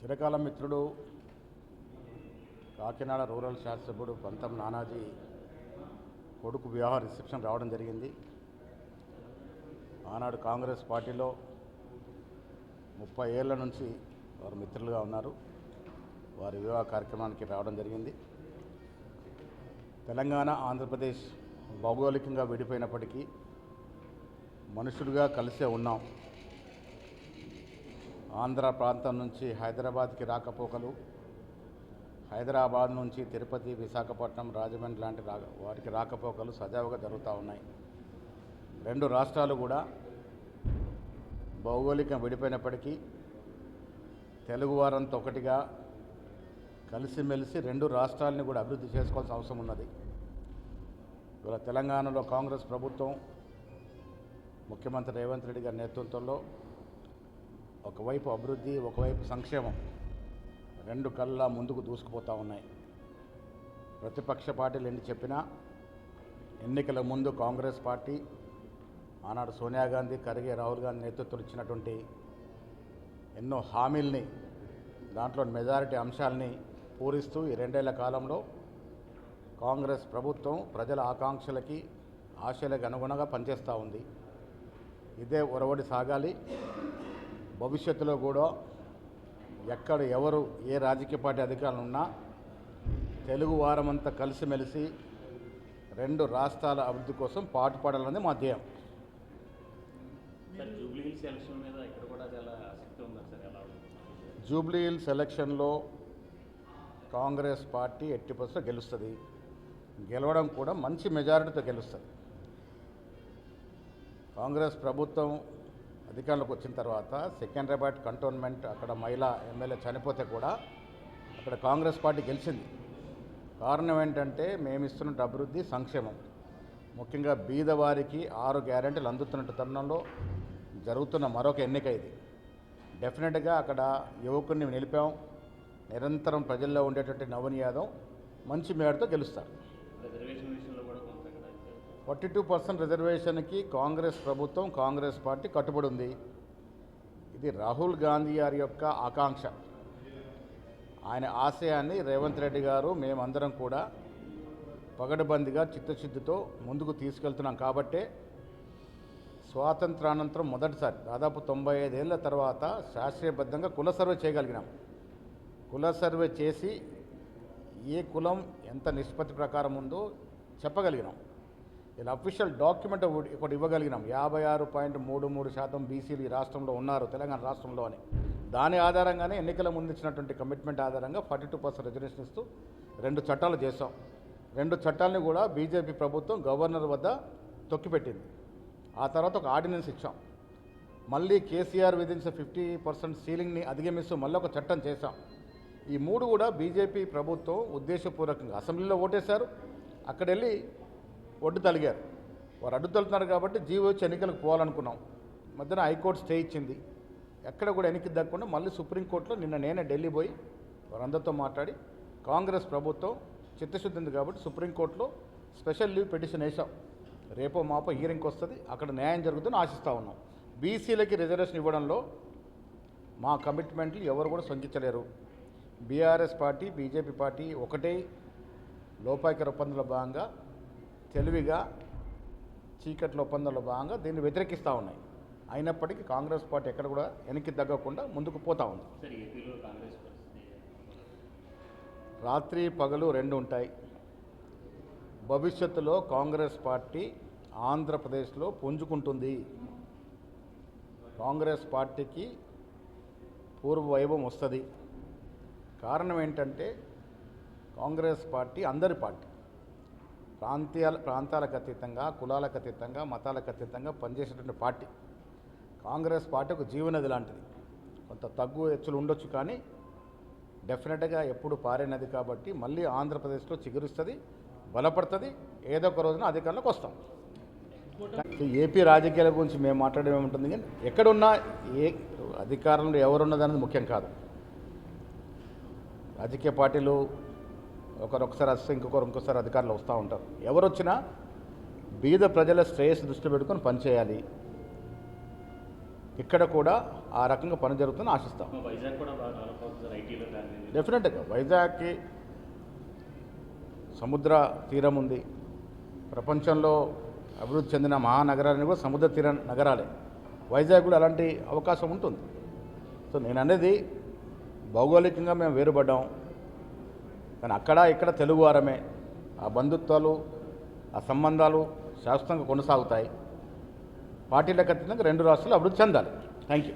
చిరకాల మిత్రుడు కాకినాడ రూరల్ శాసనసభ్యుడు పంతం నానాజీ కొడుకు వివాహ రిసెప్షన్ రావడం జరిగింది. ఆనాడు కాంగ్రెస్ పార్టీలో ముప్పై ఏళ్ళ నుంచి వారు మిత్రులుగా ఉన్నారు. వారి వివాహ కార్యక్రమానికి రావడం జరిగింది. తెలంగాణ ఆంధ్రప్రదేశ్ భౌగోళికంగా విడిపోయినప్పటికీ మనుషులుగా కలిసే ఉన్నాం. ఆంధ్ర ప్రాంతం నుంచి హైదరాబాద్కి రాకపోకలు హైదరాబాద్ నుంచి తిరుపతి విశాఖపట్నం రాజమండ్రి లాంటి రా వాటికి రాకపోకలు సజావుగా జరుగుతూ ఉన్నాయి. రెండు రాష్ట్రాలు కూడా భౌగోళికం విడిపోయినప్పటికీ తెలుగువారంతా ఒకటిగా కలిసిమెలిసి రెండు రాష్ట్రాలని కూడా అభివృద్ధి చేసుకోవాల్సిన అవసరం ఉన్నది. ఇవాళ తెలంగాణలో కాంగ్రెస్ ప్రభుత్వం ముఖ్యమంత్రి రేవంత్ రెడ్డి గారి నేతృత్వంలో ఒకవైపు అభివృద్ధి ఒకవైపు సంక్షేమం రెండు కళ్ళ ముందుకు దూసుకుపోతూ ఉన్నాయి. ప్రతిపక్ష పార్టీలు ఎన్ని చెప్పినా ఎన్నికల ముందు కాంగ్రెస్ పార్టీ ఆనాడు సోనియా గాంధీ ఖర్గే రాహుల్ గాంధీ నేతృత్వం ఇచ్చినటువంటి ఎన్నో హామీల్ని దాంట్లో మెజారిటీ అంశాలని పూరిస్తూ ఈ రెండేళ్ళ కాలంలో కాంగ్రెస్ ప్రభుత్వం ప్రజల ఆకాంక్షలకి ఆశలకు అనుగుణంగా పనిచేస్తూ ఉంది. ఇదే ఒరవడి సాగాలి. భవిష్యత్తులో కూడా ఎక్కడ ఎవరు ఏ రాజకీయ పార్టీ అధికారులు ఉన్నా తెలుగు వారమంతా కలిసిమెలిసి రెండు రాష్ట్రాల అభివృద్ధి కోసం పాటుపడాలన్నది మా ధ్యేయం. సార్ జూబ్లీ హిల్స్ ఎలక్షన్ మీద ఇక్కడ కూడా చాలా ఆసక్తి సార్ ఎలా జూబ్లీ హిల్స్ ఎలక్షన్లో కాంగ్రెస్ పార్టీ ఎట్టి పరిస్థితుల్లో గెలుస్తుంది. గెలవడం కూడా మంచి మెజారిటీతో గెలుస్తుంది. కాంగ్రెస్ ప్రభుత్వం అధికారంలోకి వచ్చిన తర్వాత సెకండ్రాబాద్ కంటోన్మెంట్ అక్కడ మహిళా ఎమ్మెల్యే చనిపోతే కూడా అక్కడ కాంగ్రెస్ పార్టీ గెలిచింది. కారణం ఏంటంటే మేము ఇస్తున్న అభివృద్ధి సంక్షేమం. ముఖ్యంగా బీదవారికి ఆరు గ్యారెంటీలు అందుతున్న తరుణంలో జరుగుతున్న మరొక ఎన్నిక ఇది. డెఫినెట్గా అక్కడ యువకుడిని నిలిపాం. నిరంతరం ప్రజల్లో ఉండేటువంటి నవన్ యాదవ్ మంచి మేడతో గెలుస్తారు. ఫార్టీ టూ పర్సెంట్ రిజర్వేషన్కి కాంగ్రెస్ ప్రభుత్వం కాంగ్రెస్ పార్టీ కట్టుబడి ఉంది. ఇది రాహుల్ గాంధీ గారి యొక్క ఆకాంక్ష. ఆయన ఆశయాన్ని రేవంత్ రెడ్డి గారు మేమందరం కూడా పగడబందిగా చిత్తశుద్ధితో ముందుకు తీసుకెళ్తున్నాం కాబట్టే స్వాతంత్రానంతరం మొదటిసారి దాదాపు తొంభై ఐదేళ్ళ తర్వాత శాస్త్రీయబద్ధంగా కుల సర్వే చేయగలిగినాం. కుల సర్వే చేసి ఏ కులం ఎంత నిష్పత్తి ప్రకారం ఉందో చెప్పగలిగినాం. ఇలా అఫీషియల్ డాక్యుమెంట్ ఒకటి ఇవ్వగలిగినాం. యాభై ఆరు పాయింట్ మూడు మూడు శాతం బీసీలు ఈ రాష్ట్రంలో ఉన్నారు తెలంగాణ రాష్ట్రంలో అని. దాని ఆధారంగానే ఎన్నికల ముందు ఇచ్చినటువంటి కమిట్మెంట్ ఆధారంగా ఫార్టీ టూ పర్సెంట్ రిజర్వేషన్ ఇస్తూ రెండు చట్టాలు చేసాం రెండు చట్టాలని కూడా బీజేపీ ప్రభుత్వం గవర్నర్ వద్ద తొక్కిపెట్టింది. ఆ తర్వాత ఒక ఆర్డినెన్స్ ఇచ్చాం. మళ్ళీ కేసీఆర్ విధించిన ఫిఫ్టీ పర్సెంట్ సీలింగ్ని అధిగమిస్తూ మళ్ళీ ఒక చట్టం చేశాం. ఈ మూడు కూడా బీజేపీ ప్రభుత్వం ఉద్దేశపూర్వకంగా అసెంబ్లీలో ఓటేశారు. అక్కడ వెళ్ళి ఒడ్డు తలిగారు. వారు అడ్డు తలుతున్నారు కాబట్టి జీవో ఎన్నికలకు పోవాలనుకున్నాం. మధ్యన హైకోర్టు స్టే ఇచ్చింది. ఎక్కడ కూడా వెనక్కి దక్కకుండా మళ్ళీ సుప్రీంకోర్టులో నిన్న నేనే ఢిల్లీ పోయి వారందరితో మాట్లాడి కాంగ్రెస్ ప్రభుత్వం చిత్తశుద్ధి ఉంది కాబట్టి సుప్రీంకోర్టులో స్పెషల్ లీవ్ పిటిషన్ వేసాం రేపో మాపో హీరింగ్కి వస్తుంది. అక్కడ న్యాయం జరుగుతుందని ఆశిస్తూ ఉన్నాం. బీసీలకి రిజర్వేషన్ ఇవ్వడంలో మా కమిట్మెంట్లు ఎవరు కూడా సొంకించలేరు బీఆర్ఎస్ పార్టీ బీజేపీ పార్టీ ఒకటే లోపాయకర ఒప్పందంలో భాగంగా తెలివిగా చీకట్ల ఒప్పందంలో భాగంగా దీన్ని వ్యతిరేకిస్తూ ఉన్నాయి. అయినప్పటికీ కాంగ్రెస్ పార్టీ ఎక్కడ కూడా వెనక్కి తగ్గకుండా ముందుకు పోతూ ఉంది. రాత్రి పగలు రెండు ఉంటాయి. భవిష్యత్తులో కాంగ్రెస్ పార్టీ ఆంధ్రప్రదేశ్లో పుంజుకుంటుంది. కాంగ్రెస్ పార్టీకి పూర్వ వైభవం వస్తుంది. కారణం ఏంటంటే కాంగ్రెస్ పార్టీ అందరి పార్టీ. ప్రాంతీయాల ప్రాంతాలకు అతీతంగా కులాలకు అతీతంగా మతాలకు అతీతంగా పనిచేసేటువంటి పార్టీ. కాంగ్రెస్ పార్టీ ఒక జీవనది లాంటిది. కొంత తగ్గు హెచ్చులు ఉండొచ్చు కానీ డెఫినెట్గా ఎప్పుడు పారేనది కాబట్టి మళ్ళీ ఆంధ్రప్రదేశ్లో చిగురుస్తుంది. బలపడుతుంది. ఏదో ఒక రోజున అధికారంలోకి వస్తాం. ఏపీ రాజకీయాల గురించి మేము మాట్లాడడం ఏముంటుంది కానీ ఎక్కడున్నా ఏ అధికారంలో ఎవరున్నదన్నది ముఖ్యం కాదు. రాజకీయ పార్టీలు ఒకరు ఒకసారి వస్తే ఇంకొకరు ఇంకోసారి అధికారులు వస్తూ ఉంటారు. ఎవరు వచ్చినా బీద ప్రజల శ్రేయస్సు దృష్టి పెట్టుకొని పనిచేయాలి ఇక్కడ కూడా ఆ రకంగా పని జరుగుతుందని ఆశిస్తాం. డెఫినెట్గా వైజాగ్కి సముద్ర తీరం ఉంది. ప్రపంచంలో అభివృద్ధి చెందిన మహానగరాలని కూడా సముద్ర తీర నగరాలే. వైజాగ్ కూడా అలాంటి అవకాశం ఉంటుంది. సో నేను అనేది భౌగోళికంగా మేము వేరుపడ్డాం. కానీ అక్కడ ఇక్కడ తెలుగు వారమే. ఆ బంధుత్వాలు ఆ సంబంధాలు శాశ్వతంగా కొనసాగుతాయి. పార్టీలకు అతీతంగా రెండు రాష్ట్రాలు అభివృద్ధి చెందాలి. Thank you